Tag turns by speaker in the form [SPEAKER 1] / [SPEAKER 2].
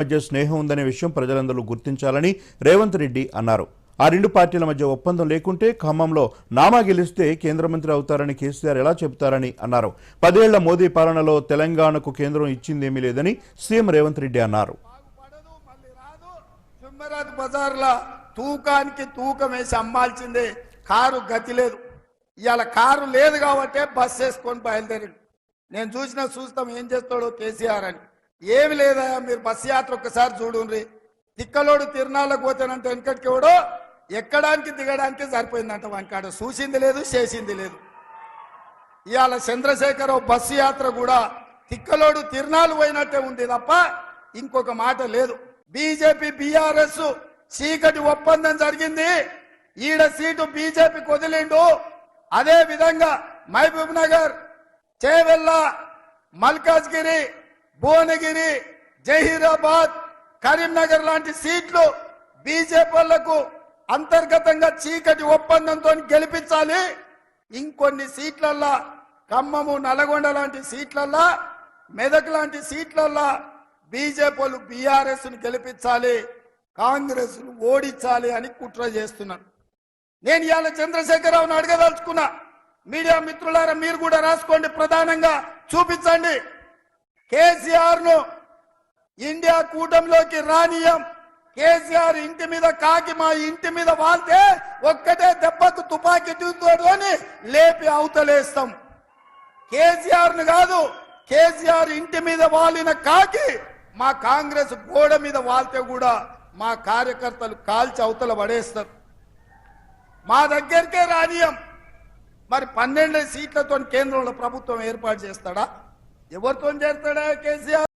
[SPEAKER 1] మధ్య స్నేహం ఉందనే విషయం ప్రజలందరూ గుర్తించాలని రేవంత్ రెడ్డి అన్నారు. ఆ రెండు పార్టీల మధ్య ఒప్పందం లేకుంటే ఖమ్మంలో నామా గెలిస్తే కేంద్ర మంత్రి అవుతారని కేసీఆర్ ఎలా చెబుతారని అన్నారు. పదేళ్ళ మోదీ పాలనలో తెలంగాణకు కేంద్రం ఇచ్చిందేమీ లేదని సీఎం రేవంత్ రెడ్డి అన్నారు.
[SPEAKER 2] బజార్ల తూకానికి తూకం వేసి అమ్మాల్సిందే. కారు గతి లేదు. ఇవాళ కారు లేదు కాబట్టే బస్ వేసుకొని బయలుదేరి నేను చూసిన చూస్తాం ఏం చేస్తాడో కేసీఆర్ అని. ఏమి లేదా? మీరు బస్ యాత్ర ఒక్కసారి చూడుండ్రి. తిక్కలోడు తిరునాళ్ళకు పోతానంటే వెనకటికి ఎవడో ఎక్కడానికి దిగడానికి సరిపోయిందంట వానికాడ. చూసింది లేదు చేసింది లేదు. ఇవాళ చంద్రశేఖరరావు బస్సు యాత్ర కూడా తిక్కలోడు తిరునాళ్ళు పోయినట్టే ఉంది తప్ప ఇంకొక మాట లేదు. బీజేపీ బీఆర్ఎస్ చీకటి ఒప్పందం జరిగింది. ఈడ సీటు బీజేపీ కొదిలిండు అదే విధంగా మహబూబ్ నగర్ చేవెల్ల మల్కాజ్గిరి భువనగిరి జహీరాబాద్ కరీంనగర్ లాంటి సీట్లు బీజేపీ వాళ్ళకు అంతర్గతంగా చీకటి ఒప్పందంతో గెలిపించాలి. ఇంకొన్ని సీట్లల్లా ఖమ్మము నల్గొండ లాంటి సీట్లల్లా మెదక్ లాంటి సీట్లల్లా బీజేపీ వాళ్ళు బీఆర్ఎస్ను గెలిపించాలి కాంగ్రెస్ను ఓడించాలి అని కుట్ర చేస్తున్నారు. నేను ఇవాళ చంద్రశేఖరరావును అడగదలుచుకున్నా. మీడియా మిత్రులారా మీరు కూడా రాసుకోండి ప్రధానంగా. చూపించండి. కేసీఆర్ను ఇండియా కూటమిలోకి రానియం కేసీఆర్ ఇంటి మీద కాకి మా ఇంటి మీద వాళ్తే ఒక్కటే దెబ్బకు తుపాకీ అని లేపి అవతలేస్తాం. కేసీఆర్ను కాదు కేసీఆర్ ఇంటి మీద వాలిన కాకి మా కాంగ్రెస్ గోడ మీద వాళ్తే కూడా మా కార్యకర్తలు కాల్చి అవతల పడేస్తారు. మా దగ్గరికే రానియం మరి పన్నెండు సీట్లతో కేంద్రంలో ప్రభుత్వం ఏర్పాటు చేస్తాడా? ఎవరితో చేస్తాడా కేసీఆర్?